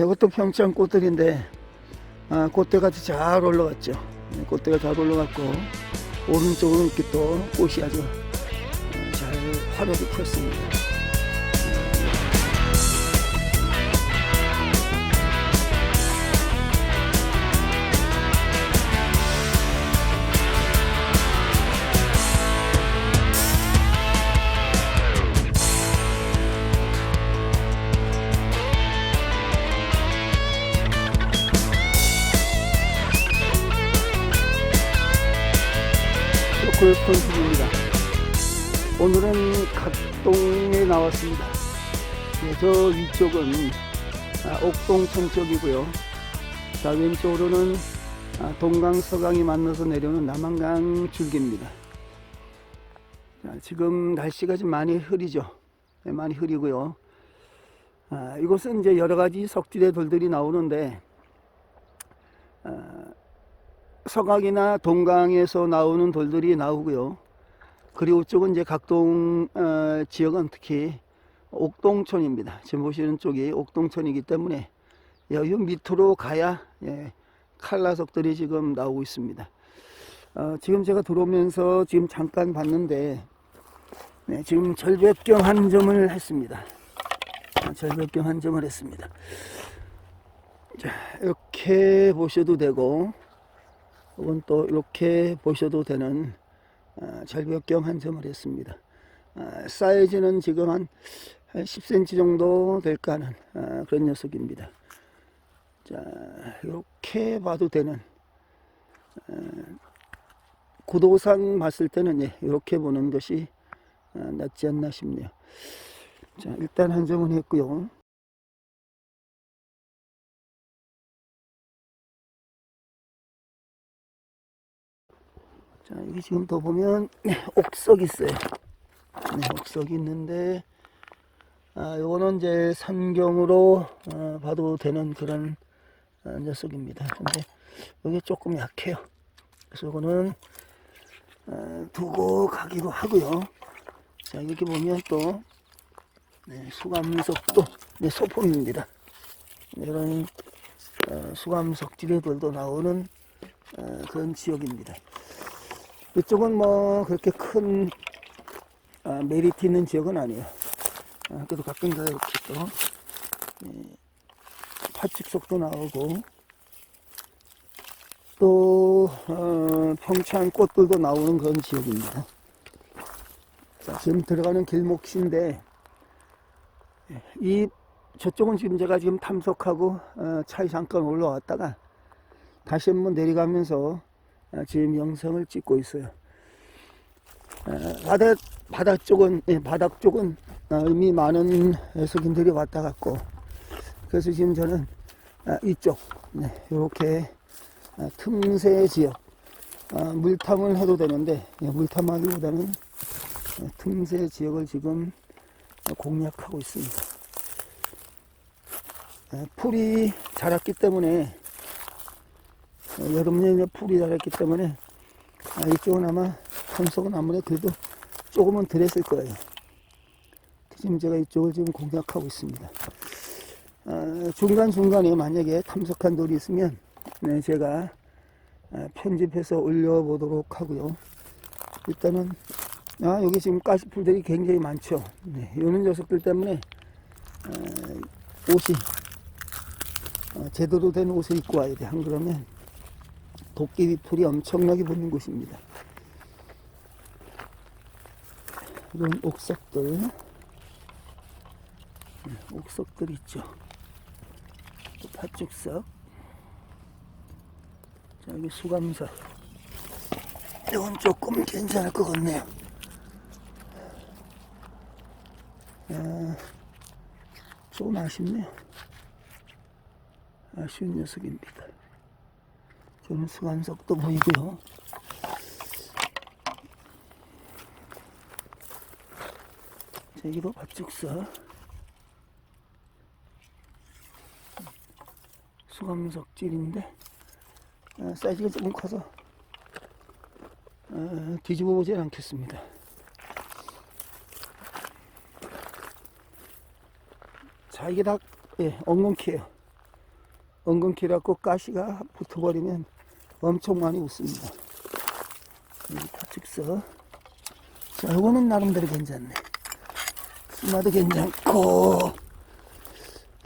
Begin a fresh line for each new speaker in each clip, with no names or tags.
이것도 평창 꽃들인데 아, 꽃대가 잘 올라갔죠. 네, 꽃대가 잘 올라갔고 오른쪽은 이렇게 또 꽃이 아주 어, 잘 화려하게 폈습니다. 나왔습니다. 네, 저 위쪽은 아, 옥동천 쪽이고요. 자 왼쪽으로는 아, 동강 서강이 만나서 내려오는 남한강 줄기입니다. 자, 지금 날씨가 좀 많이 흐리죠. 네, 많이 흐리고요. 아, 이곳은 이제 여러 가지 석질의 돌들이 나오는데 아, 서강이나 동강에서 나오는 돌들이 나오고요. 그리고 이쪽은 이제 각동 어, 지역은 특히 옥동촌입니다. 지금 보시는 쪽이 옥동촌이기 때문에 여기 밑으로 가야 예, 칼라석들이 지금 나오고 있습니다. 어, 지금 제가 들어오면서 지금 잠깐 봤는데 네, 지금 절벽경 한 점을 했습니다. 아, 절벽경 한 점을 했습니다. 자, 이렇게 보셔도 되고 혹은 또 이렇게 보셔도 되는 아, 절벽경 한 점을 했습니다. 아, 사이즈는 지금 한, 한 10cm 정도 될까 하는 아, 그런 녀석입니다. 자, 이렇게 봐도 되는 아, 구도상 봤을 때는 예, 이렇게 보는 것이 아, 낫지 않나 싶네요. 자, 일단 한 점은 했고요. 자, 여기 지금 더 보면 옥석이 있어요. 네, 옥석이 있는데 아, 요거는 이제 삼경으로 어, 봐도 되는 그런 어, 녀석입니다. 근데 여기 조금 약해요. 그래서 요거는 어, 두고 가기로 하고요. 자, 이렇게 보면 또 네, 수감석도 네, 소품입니다. 이런 어, 수감석 지뢰들도 나오는 어, 그런 지역입니다. 이쪽은 뭐 그렇게 큰 아, 메리트 있는 지역은 아니에요. 아, 그래도 가끔가다 이렇게 또 예, 파축석도 나오고 또 어, 평창 꽃들도 나오는 그런 지역입니다. 자, 지금 들어가는 길목인데 예, 이 저쪽은 지금 제가 지금 탐석하고 어, 차에 잠깐 올라왔다가 다시 한번 내려가면서 아, 지금 영상을 찍고 있어요. 아, 바다, 바닥 쪽은, 예, 바닥 쪽은 아, 이미 많은 해석인들이 왔다 갔고, 그래서 지금 저는 아, 이쪽, 네, 이렇게 아, 틈새 지역, 아, 물탐을 해도 되는데, 예, 물탐하기보다는 예, 틈새 지역을 지금 공략하고 있습니다. 아, 풀이 자랐기 때문에 어, 여름 내내 풀이 자랐기 때문에 아, 이쪽은 아마 탐석은 아무래도 그래도 조금은 덜 했을 거예요. 지금 제가 이쪽을 지금 공략하고 있습니다. 아, 중간중간에 만약에 탐석한 돌이 있으면 네, 제가 아, 편집해서 올려보도록 하고요. 일단은 아, 여기 지금 가시풀들이 굉장히 많죠. 네, 이런 녀석들 때문에 아, 옷이 어, 제대로 된 옷을 입고 와야 돼. 안 그러면 도깨비 풀이 엄청나게 붙는 곳입니다. 이런 옥석들, 네, 옥석들 있죠. 또 파죽석, 자 여기 수감석. 이건 조금 괜찮을 것 같네요. 아, 조금 아쉽네요. 아쉬운 녀석입니다. 저는 수감석도 보이고요. 자, 여기도 밭죽사. 수감석질인데, 아, 사이즈가 조금 커서, 아, 뒤집어 보지 않겠습니다. 자, 이게 다, 예, 엉겅퀴예요 엉겅퀴라고 가시가 붙어버리면 엄청 많이 웃습니다. 이 파축서. 자, 이거는 나름대로 괜찮네. 스마도 괜찮고.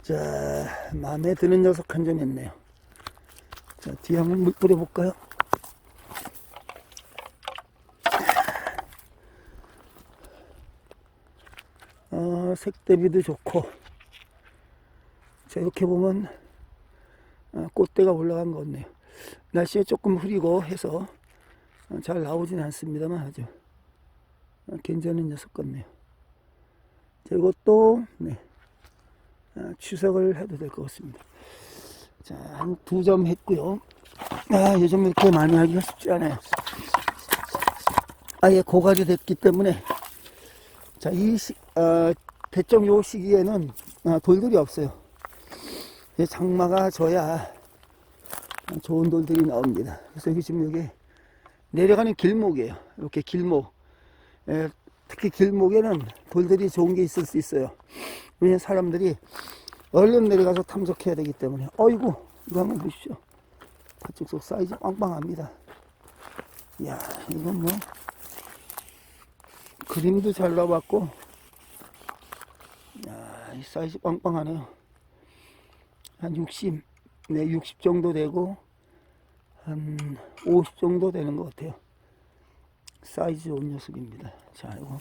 자, 마음에 드는 녀석 한점 했네요. 자, 뒤에 한번 물 뿌려볼까요? 어, 색 대비도 좋고. 자, 이렇게 보면 어, 꽃대가 올라간 것 같네요. 날씨가 조금 흐리고 해서 어, 잘 나오진 않습니다만 아주 어, 괜찮은 녀석 같네요. 자, 이것도 네, 어, 추석을 해도 될 것 같습니다. 자, 한 두 점 했고요. 아, 요즘 이렇게 많이 하기가 쉽지 않아요. 아예 고갈이 됐기 때문에 자, 이 시, 어, 대충 요 시기에는 어, 돌들이 없어요. 이제 장마가 져야 좋은 돌들이 나옵니다. 그래서 여기 지금 여기 내려가는 길목이에요. 이렇게 길목. 예, 특히 길목에는 돌들이 좋은 게 있을 수 있어요. 왜냐면 사람들이 얼른 내려가서 탐색해야 되기 때문에. 어이구, 이거 한번 보십시오. 팥죽 속 사이즈 빵빵합니다. 이야, 이건 뭐, 그림도 잘 나왔고, 야, 이 사이즈 빵빵하네요. 한 60, 네, 60 정도 되고, 한 50 정도 되는 것 같아요. 사이즈 좋은 녀석입니다. 자, 이거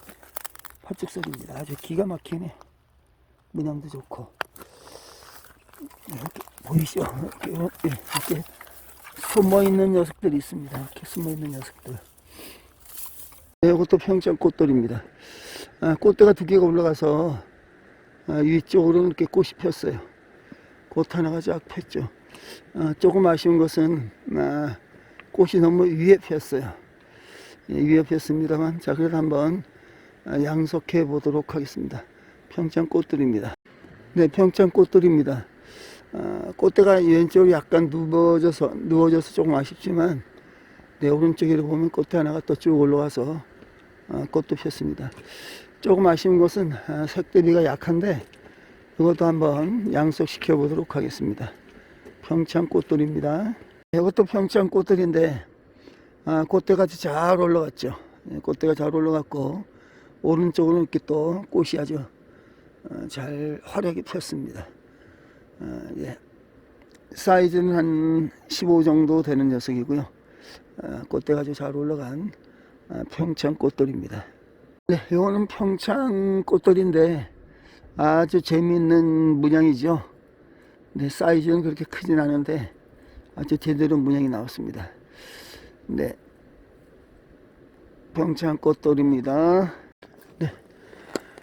팥죽석입니다. 아주 기가 막히네. 문양도 좋고. 이렇게 보이시죠? 이렇게, 이렇게 숨어 있는 녀석들이 있습니다. 이렇게 숨어 있는 녀석들. 네, 이것도 평창 꽃돌입니다. 아, 꽃대가 두 개가 올라가서 아, 위쪽으로는 이렇게 꽃이 폈어요. 꽃 하나가 쫙 폈죠. 아, 조금 아쉬운 것은 아, 꽃이 너무 위에 폈어요. 예, 위에 폈습니다만 자 그래도 한번 아, 양속해 보도록 하겠습니다. 평창 꽃들입니다. 네, 평창 꽃들입니다. 아, 꽃대가 왼쪽으로 약간 누워져서 누워져서 조금 아쉽지만 네, 오른쪽으로 보면 꽃대 하나가 또 쭉 올라와서 아, 꽃도 폈습니다. 조금 아쉬운 것은 아, 색 대비가 약한데 이것도 한번 양속시켜 보도록 하겠습니다. 평창 꽃들입니다. 이것도 평창 꽃들인데 아, 꽃대가 아주 잘 올라갔죠. 예, 꽃대가 잘 올라갔고 오른쪽으로 이렇게 또 꽃이 아주 어, 잘 화려하게 폈습니다. 어, 예. 사이즈는 한 15 정도 되는 녀석이고요. 어, 꽃대가 아주 잘 올라간 어, 평창 꽃돌입니다. 네, 이거는 평창 꽃돌인데 아주 재미있는 문양이죠. 네, 사이즈는 그렇게 크진 않은데 아주 제대로 문양이 나왔습니다. 네, 평창 꽃돌입니다. 네,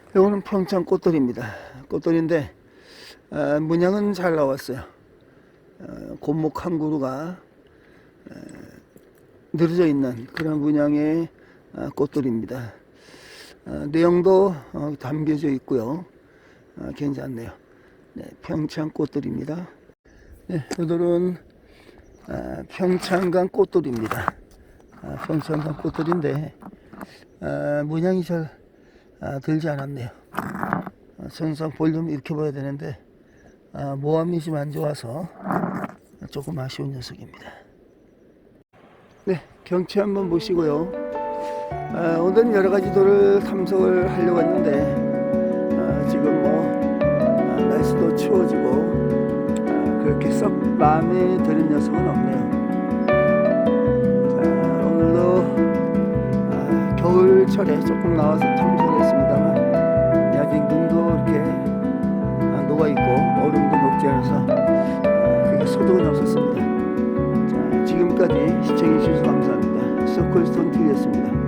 이거는 평창 꽃돌입니다. 꽃돌인데 어, 문양은 잘 나왔어요. 어, 곤목 한 그루가 어, 늘어져 있는 그런 문양의 어, 꽃돌입니다. 어, 내용도 어, 담겨져 있고요. 어, 괜찮네요. 네, 평창 꽃돌입니다. 네, 이들은 아, 평창강 꽃돌입니다. 아, 평창강 꽃돌인데 아, 문양이 잘 아, 들지 않았네요. 아, 전상 볼륨 이렇게 봐야 되는데 아, 모함이 좀 안 좋아서 조금 아쉬운 녀석입니다. 네, 경치 한번 보시고요. 아, 오늘은 여러 가지 돌을 탐색을 하려고 했는데 아, 그렇게 썩 마음에 드는 녀석은 없네요. 자, 오늘도 아, 겨울철에 조금 나와서 탐색을 했습니다만 아직 눈도 이렇게 아, 녹아 있고 얼음도 녹지 않아서 아, 그게 소득은 없었습니다. 자, 지금까지 시청해 주셔서 감사합니다. 서클스톤 TV였습니다.